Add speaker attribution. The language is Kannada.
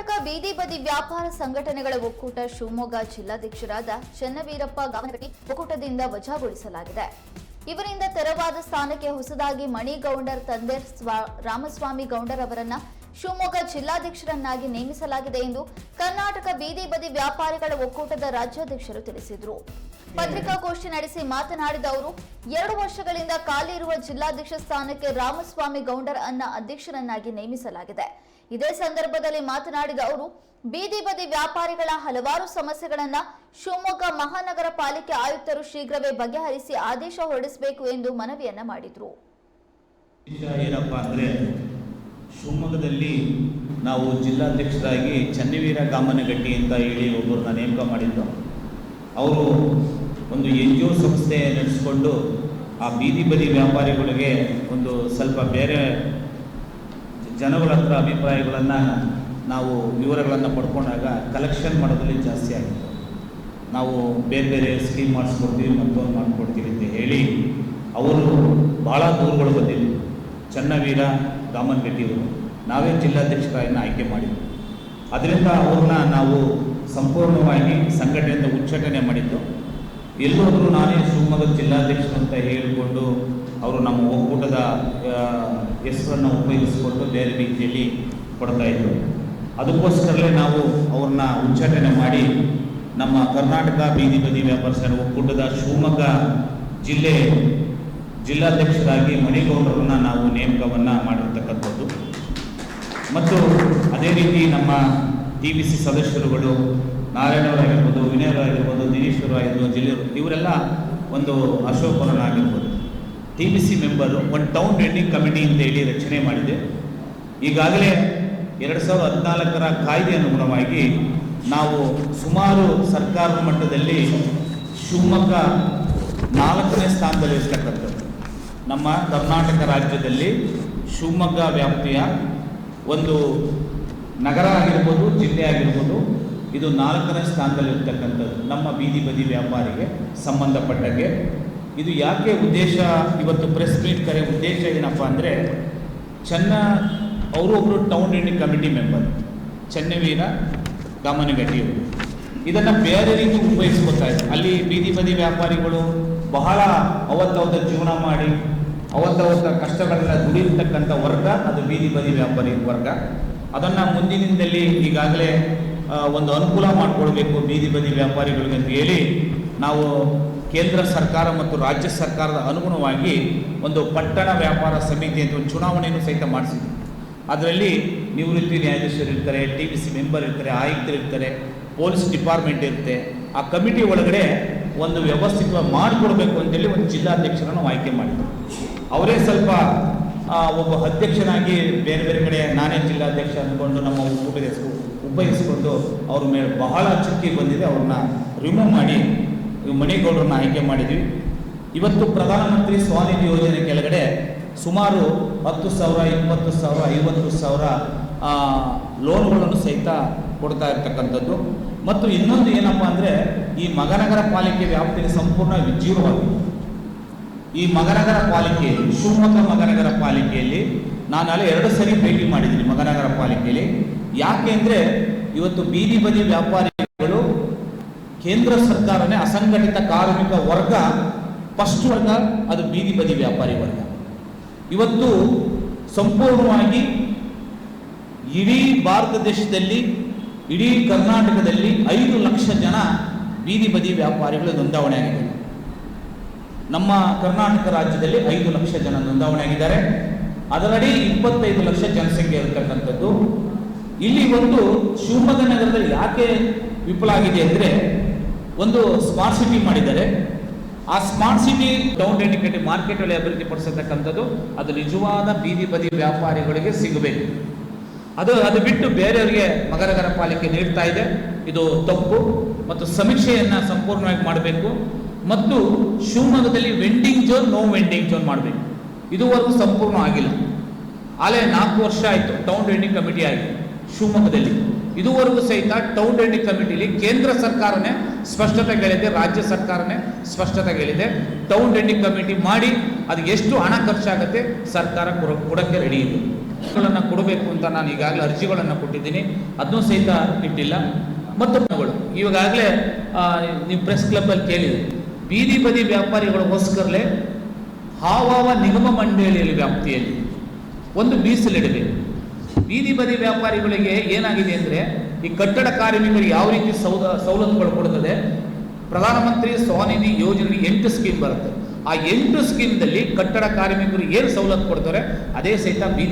Speaker 1: ಕರ್ನಾಟಕ ಬೀದಿ ಬದಿ ವ್ಯಾಪಾರ ಸಂಘಟನೆಗಳ ಒಕ್ಕೂಟ ಶಿವಮೊಗ್ಗ ಜಿಲ್ಲಾಧ್ಯಕ್ಷರಾದ ಚನ್ನವೀರಪ್ಪ ಗಾವನಗಟ್ಟಿ ಒಕ್ಕೂಟದಿಂದ ವಜಾಗೊಳಿಸಲಾಗಿದೆ. ಇವರಿಂದ ತೆರವಾದ ಸ್ಥಾನಕ್ಕೆ ಹೊಸದಾಗಿ ಮಣಿಗೌಂಡರ್ ತಂದೆ ಸ್ವ- ರಾಮಸ್ವಾಮಿ ಗೌಂಡರ್ ಅವರನ್ನ ಶಿವಮೊಗ್ಗ ಜಿಲ್ಲಾಧ್ಯಕ್ಷರನ್ನಾಗಿ ನೇಮಿಸಲಾಗಿದೆ ಎಂದು ಕರ್ನಾಟಕ ಬೀದಿ ಬದಿ ವ್ಯಾಪಾರಿಗಳ ಒಕ್ಕೂಟದ ರಾಜ್ಯಾಧ್ಯಕ್ಷರು ತಿಳಿಸಿದರು. ಪತ್ರಿಕಾಗೋಷ್ಠಿ ನಡೆಸಿ ಮಾತನಾಡಿದ ಅವರು, ಎರಡು ವರ್ಷಗಳಿಂದ ಖಾಲಿ ಇರುವ ಜಿಲ್ಲಾಧ್ಯಕ್ಷ ಸ್ಥಾನಕ್ಕೆ ರಾಮಸ್ವಾಮಿ ಗೌಂಡರ್ ಅನ್ನ ಅಧ್ಯಕ್ಷರನ್ನಾಗಿ ನೇಮಿಸಲಾಗಿದೆ. ಇದೇ ಸಂದರ್ಭದಲ್ಲಿ ಮಾತನಾಡಿದ ಅವರು, ಬೀದಿ ಬದಿ ವ್ಯಾಪಾರಿಗಳ ಹಲವಾರು ಸಮಸ್ಯೆಗಳನ್ನ ಶಿವಮೊಗ್ಗ ಮಹಾನಗರ ಪಾಲಿಕೆ ಆಯುಕ್ತರು ಶೀಘ್ರವೇ ಬಗೆಹರಿಸಿ ಆದೇಶ ಹೊರಡಿಸಬೇಕು ಎಂದು ಮನವಿಯನ್ನ ಮಾಡಿದರು.
Speaker 2: ಶಿವಮೊಗ್ಗದಲ್ಲಿ ನಾವು ಜಿಲ್ಲಾಧ್ಯಕ್ಷರಾಗಿ ಚನ್ನವೀರ ಕಾಮನಗಟ್ಟಿ ಅಂತ ಹೇಳಿ ಒಬ್ಬರನ್ನ ನೇಮಕ ಮಾಡಿದ್ದು. ಅವರು ಒಂದು ಎನ್ ಜಿ ಒ ಸಂಸ್ಥೆ ನಡೆಸಿಕೊಂಡು ಆ ಬೀದಿ ಬದಿ ವ್ಯಾಪಾರಿಗಳಿಗೆ ಒಂದು ಸ್ವಲ್ಪ ಬೇರೆ ಜನಗಳ ಹತ್ರ ಅಭಿಪ್ರಾಯಗಳನ್ನು ನಾವು ವಿವರಗಳನ್ನು ಪಡ್ಕೊಂಡಾಗ ಕಲೆಕ್ಷನ್ ಮಾಡೋದ್ರಲ್ಲಿ ಜಾಸ್ತಿ ಆಗಿತ್ತು. ನಾವು ಬೇರೆ ಬೇರೆ ಸ್ಕೀಮ್ ಮಾಡಿಸ್ಕೊಡ್ತೀವಿ ಮತ್ತೊಂದು ಮಾಡಿಕೊಡ್ತೀವಿ ಅಂತ ಹೇಳಿ ಅವರು ಭಾಳ ದೂರುಗಳು ಬಂದಿದ್ವು. ಚನ್ನವೀರ ಗಾಮನ್ಗಟ್ಟಿಯವರು ನಾವೇ ಜಿಲ್ಲಾಧ್ಯಕ್ಷರಾಗಿ ಆಯ್ಕೆ ಮಾಡಿದ್ದು ಅದರಿಂದ ಅವ್ರನ್ನ ನಾವು ಸಂಪೂರ್ಣವಾಗಿ ಸಂಘಟನೆಯಿಂದ ಉಚ್ಚಾಟನೆ ಮಾಡಿದ್ದು. ಎಲ್ಲೋದ್ರೂ ನಾನೇ ಶಿವಮೊಗ್ಗ ಜಿಲ್ಲಾಧ್ಯಕ್ಷರು ಅಂತ ಹೇಳಿಕೊಂಡು ಅವರು ನಮ್ಮ ಒಕ್ಕೂಟದ ಹೆಸರನ್ನು ಉಪಯೋಗಿಸಿಕೊಂಡು ಬೇರೆ ರೀತಿಯಲ್ಲಿ ಕೊಡ್ತಾ ಇದ್ರು. ಅದಕ್ಕೋಸ್ಕರಲೇ ನಾವು ಅವ್ರನ್ನ ಉಚ್ಚಾಟನೆ ಮಾಡಿ ನಮ್ಮ ಕರ್ನಾಟಕ ಬೀದಿ ಬದಿ ವ್ಯಾಪಾರ ಒಕ್ಕೂಟದ ಶಿವಮೊಗ್ಗ ಜಿಲ್ಲೆ ಜಿಲ್ಲಾಧ್ಯಕ್ಷರಾಗಿ ಮಣಿಗೌಡರನ್ನು ನಾವು ನೇಮಕವನ್ನು ಮಾಡಿರ್ತಕ್ಕಂಥದ್ದು. ಮತ್ತು ಅದೇ ರೀತಿ ನಮ್ಮ ಟಿ ವಿ ಸಿ ಸದಸ್ಯರುಗಳು ನಾರಾಯಣವರಾಗಿರ್ಬೋದು ವಿನಯರಾಗಿರ್ಬೋದು ದಿನೇಶ್ವರು ಆಗಿರ್ಬೋದು ಜಿಲ್ಲೆಯವರು ಇವರೆಲ್ಲ ಒಂದು ಅಶೋಕರನ್ನಾಗಿರ್ಬೋದು ಟಿ ಬಿ ಸಿ ಮೆಂಬರು ಒಂದು ಟೌನ್ ರೆಂಡಿಂಗ್ ಕಮಿಟಿ ಅಂತ ಹೇಳಿ ರಚನೆ ಮಾಡಿದೆ. ಈಗಾಗಲೇ ಎರಡು ಸಾವಿರದ ಹದಿನಾಲ್ಕರ ಕಾಯ್ದೆ ಅನುಗುಣವಾಗಿ ನಾವು ಸುಮಾರು ಸರ್ಕಾರದ ಮಟ್ಟದಲ್ಲಿ ಶಿವಮೊಗ್ಗ ನಾಲ್ಕನೇ ಸ್ಥಾನದಲ್ಲಿ ಇರ್ತಕ್ಕಂಥದ್ದು ನಮ್ಮ ಕರ್ನಾಟಕ ರಾಜ್ಯದಲ್ಲಿ ಶಿವಮೊಗ್ಗ ವ್ಯಾಪ್ತಿಯ ಒಂದು ನಗರ ಆಗಿರ್ಬೋದು, ಜಿಲ್ಲೆ ಆಗಿರ್ಬೋದು, ಇದು ನಾಲ್ಕನೇ ಸ್ಥಾನದಲ್ಲಿರ್ತಕ್ಕಂಥದ್ದು, ನಮ್ಮ ಬೀದಿ ಬದಿ ವ್ಯಾಪಾರಿಗೆ ಸಂಬಂಧಪಟ್ಟಂಗೆ. ಇದು ಯಾಕೆ ಉದ್ದೇಶ? ಇವತ್ತು ಪ್ರೆಸ್ ಮೀಟ್ ಕರೆ ಉದ್ದೇಶ ಏನಪ್ಪ ಅಂದರೆ, ಚೆನ್ನ ಅವರು ಒಬ್ಬರು town unit committee member Chennaveera ಗಾಮನಗಟ್ಟಿಯವರು ಇದನ್ನು ಬೇರೆ ರೀತಿ ಉಪಯೋಗಿಸ್ಕೊತಾ ಇದ್ದಾರೆ ಅಲ್ಲಿ ಬೀದಿ ಬದಿ ವ್ಯಾಪಾರಿಗಳು ಬಹಳ ಅವತ್ತವತ್ತ ಜೀವನ ಮಾಡಿ ಅವತ್ತವತ್ತ ಕಷ್ಟಗಳನ್ನ ದುಡಿಯತಕ್ಕಂಥ ವರ್ಗ, ಅದು ಬೀದಿ ಬದಿ ವ್ಯಾಪಾರಿ ವರ್ಗ. ಅದನ್ನು ಮುಂದಿನಿಂದಲ್ಲಿ ಈಗಾಗಲೇ ಒಂದು ಅನುಕೂಲ ಮಾಡಿಕೊಳ್ಬೇಕು ಬೀದಿ ಬದಿ ವ್ಯಾಪಾರಿಗಳಿಗೆ ಅಂತ ಹೇಳಿ ನಾವು ಕೇಂದ್ರ ಸರ್ಕಾರ ಮತ್ತು ರಾಜ್ಯ ಸರ್ಕಾರದ ಅನುಗುಣವಾಗಿ ಒಂದು ಪಟ್ಟಣ ವ್ಯಾಪಾರ ಸಮಿತಿ ಅಂತ ಒಂದು ಚುನಾವಣೆಯನ್ನು ಸಹಿತ ಮಾಡಿಸಿದ್ವಿ. ಅದರಲ್ಲಿ ನಿವೃತ್ತಿ ನ್ಯಾಯಾಧೀಶರು ಇರ್ತಾರೆ, ಟಿ ಬಿ ಸಿ ಮೆಂಬರ್ ಇರ್ತಾರೆ, ಆಯುಕ್ತರು ಇರ್ತಾರೆ, ಪೊಲೀಸ್ ಡಿಪಾರ್ಟ್ಮೆಂಟ್ ಇರುತ್ತೆ. ಆ ಕಮಿಟಿ ಒಳಗಡೆ ಒಂದು ವ್ಯವಸ್ಥಿತವಾಗಿ ಮಾಡಿಕೊಡ್ಬೇಕು ಅಂತೇಳಿ ಒಂದು ಜಿಲ್ಲಾಧ್ಯಕ್ಷರನ್ನು ಆಯ್ಕೆ ಮಾಡಿದ್ವಿ. ಅವರೇ ಸ್ವಲ್ಪ ಒಬ್ಬ ಅಧ್ಯಕ್ಷನಾಗಿ ಬೇರೆ ಬೇರೆ ಕಡೆ ನಾನೇ ಜಿಲ್ಲಾಧ್ಯಕ್ಷ ಅಂದ್ಕೊಂಡು ನಮ್ಮ ಉಪಯೋಗಿಸ್ಕೊ, ಉಪಯೋಗಿಸ್ಕೊಂಡು ಅವ್ರ ಮೇಲೆ ಬಹಳ ಚುಕ್ಕಿ ಬಂದಿದೆ. ಅವ್ರನ್ನ ರಿಮೂವ್ ಮಾಡಿ ಮಣಿಗೌಡರನ್ನು ಆಯ್ಕೆ ಮಾಡಿದ್ವಿ. ಇವತ್ತು ಪ್ರಧಾನಮಂತ್ರಿ ಸ್ವಾನಿಧಿ ಯೋಜನೆ ಕೆಳಗಡೆ ಸುಮಾರು ಹತ್ತು ಸಾವಿರ, ಇಪ್ಪತ್ತು ಸಾವಿರ, ಐವತ್ತು ಸಾವಿರ ಲೋನ್ಗಳನ್ನು ಸಹಿತ ಕೊಡ್ತಾ ಇರ್ತಕ್ಕಂಥದ್ದು. ಮತ್ತು ಇನ್ನೊಂದು ಏನಪ್ಪ ಅಂದರೆ, ಈ ಮಗನಗರ ಪಾಲಿಕೆ ವ್ಯಾಪ್ತಿಯಲ್ಲಿ ಸಂಪೂರ್ಣ ವಿಜೀವವಾಗಿದೆ ಈ ಮಗನಗರ ಪಾಲಿಕೆ ಶಿವಮೊಗ್ಗ ಮಗನಗರ ಪಾಲಿಕೆಯಲ್ಲಿ ನಾನು ಅಲ್ಲಿ ಎರಡು ಸರಿ ಭೇಟಿ ಮಾಡಿದ್ದೀನಿ ಮಗನಗರ ಪಾಲಿಕೆಯಲ್ಲಿ. ಯಾಕೆ ಅಂದರೆ, ಇವತ್ತು ಬೀದಿ ಬದಿ ವ್ಯಾಪಾರಿಗಳು ಕೇಂದ್ರ ಸರ್ಕಾರನೇ ಅಸಂಘಟಿತ ಕಾರ್ಮಿಕ ವರ್ಗ ಫಸ್ಟ್ ವರ್ಗ, ಅದು ಬೀದಿ ಬದಿ ವ್ಯಾಪಾರಿ ವರ್ಗ. ಇವತ್ತು ಸಂಪೂರ್ಣವಾಗಿ ಇಡೀ ಭಾರತ ದೇಶದಲ್ಲಿ ಇಡೀ ಕರ್ನಾಟಕದಲ್ಲಿ ಐದು ಲಕ್ಷ ಜನ ಬೀದಿ ಬದಿ ವ್ಯಾಪಾರಿಗಳು ನೋಂದಾವಣೆ ಆಗಿದೆ ನಮ್ಮ ಕರ್ನಾಟಕ ರಾಜ್ಯದಲ್ಲಿ ಐದು ಲಕ್ಷ ಜನ ನೋಂದಾವಣೆ ಆಗಿದ್ದಾರೆ. ಅದರಡಿ ಇಪ್ಪತ್ತೈದು ಲಕ್ಷ ಜನಸಂಖ್ಯೆ ಇರತಕ್ಕಂಥದ್ದು. ಇಲ್ಲಿ ಒಂದು ಶಿವಮೊಗ್ಗ ನಗರದಲ್ಲಿ ಯಾಕೆ ವಿಫಲ ಆಗಿದೆ ಅಂದರೆ ಒಂದು ಸ್ಮಾರ್ಟ್ ಸಿಟಿ ಮಾಡಿದ್ದಾರೆ. ಆ smart city down dedicated market ಅಲ್ಲಿ ಅಭಿವೃದ್ಧಿ ಪಡಿಸತಕ್ಕಂಥದ್ದು ಅದು ನಿಜವಾದ ಬೀದಿ ಬದಿ ವ್ಯಾಪಾರಿಗಳಿಗೆ ಸಿಗಬೇಕು. ಅದು ಅದು ಬಿಟ್ಟು ಬೇರೆಯವರಿಗೆ ಮಗರಗರ ಪಾಲಿಕೆ ನೀಡ್ತಾ ಇದೆ. ಇದು ತಪ್ಪು ಮತ್ತು ಸಮೀಕ್ಷೆಯನ್ನು ಸಂಪೂರ್ಣವಾಗಿ ಮಾಡಬೇಕು. ಮತ್ತು ಶಿವಮೊಗ್ಗದಲ್ಲಿ vending zone no vending zone ಮಾಡಬೇಕು. ಇದುವರೆಗೂ ಸಂಪೂರ್ಣ ಆಗಿಲ್ಲ. ಆಲೇ ನಾಲ್ಕು ವರ್ಷ ಆಯಿತು ಟೌನ್ ವೆಂಡಿಂಗ್ ಕಮಿಟಿ ಆಗಿ ಶಿವಮೊಗ್ಗದಲ್ಲಿ. ಇದುವರೆಗೂ ಸಹಿತ ಟೌನ್ ವೆಂಡಿಂಗ್ ಕಮಿಟಿಲಿ ಕೇಂದ್ರ ಸರ್ಕಾರನೇ ಸ್ಪಷ್ಟತೆ ಹೇಳಿದೆ ರಾಜ್ಯ ಸರ್ಕಾರನೇ ಸ್ಪಷ್ಟತೆ ಹೇಳಿದೆ ಟೌನ್ ವೆಂಡಿಂಗ್ ಕಮಿಟಿ ಮಾಡಿ ಅದು ಎಷ್ಟು ಹಣ ಖರ್ಚಾಗುತ್ತೆ ಸರ್ಕಾರ ಕೊಡೋಕ್ಕೆ ರೆಡಿ ಇದೆ. ಗಳನ್ನು ಕೊಡಬೇಕು ಅಂತ ನಾನು ಈಗಾಗಲೇ ಅರ್ಜಿಗಳನ್ನು ಕೊಟ್ಟಿದ್ದೀನಿ. ಅದನ್ನೂ ಸಹಿತ ಇಟ್ಟಿಲ್ಲ. ಮತ್ತು ಇವಾಗಾಗಲೇ ಇವಾಗಲೇ ನೀವು ಪ್ರೆಸ್ ಕ್ಲಬ್ಬಲ್ಲಿ ಕೇಳಿದೆ. ಬೀದಿ ಬದಿ ವ್ಯಾಪಾರಿಗಳಿಗೋಸ್ಕರಲೇ ಹಾವಾವ ನಿಗಮ ಮಂಡಳಿಯಲ್ಲಿ ವ್ಯಾಪ್ತಿಯಲ್ಲಿ ಒಂದು ಮೀಸಲಿಡಬೇಕು. ಬೀದಿ ಬದಿ ವ್ಯಾಪಾರಿಗಳಿಗೆ ಏನಾಗಿದೆ ಅಂದರೆ ಈ ಕಟ್ಟಡ ಕಾರ್ಮಿಕರಿಗೆ ಯಾವ ರೀತಿ ಸೌದ, ಸವಲತ್ತುಗಳು ಕೊಡ್ತದೆ ಪ್ರಧಾನಮಂತ್ರಿ ಸ್ವಾನಿಧಿ ಯೋಜನೆ ಎಂಟು ಸ್ಕೀಮ್ ಬರುತ್ತೆ. ಆ ಎಂಟು ಸ್ಕೀಮ್ದಲ್ಲಿ ಕಟ್ಟಡ ಕಾರ್ಮಿಕರು ಏನು ಸವಲತ್ತು ಕೊಡ್ತಾರೆ? ಅದೇ ಸಹಿತ ಬೀದಿ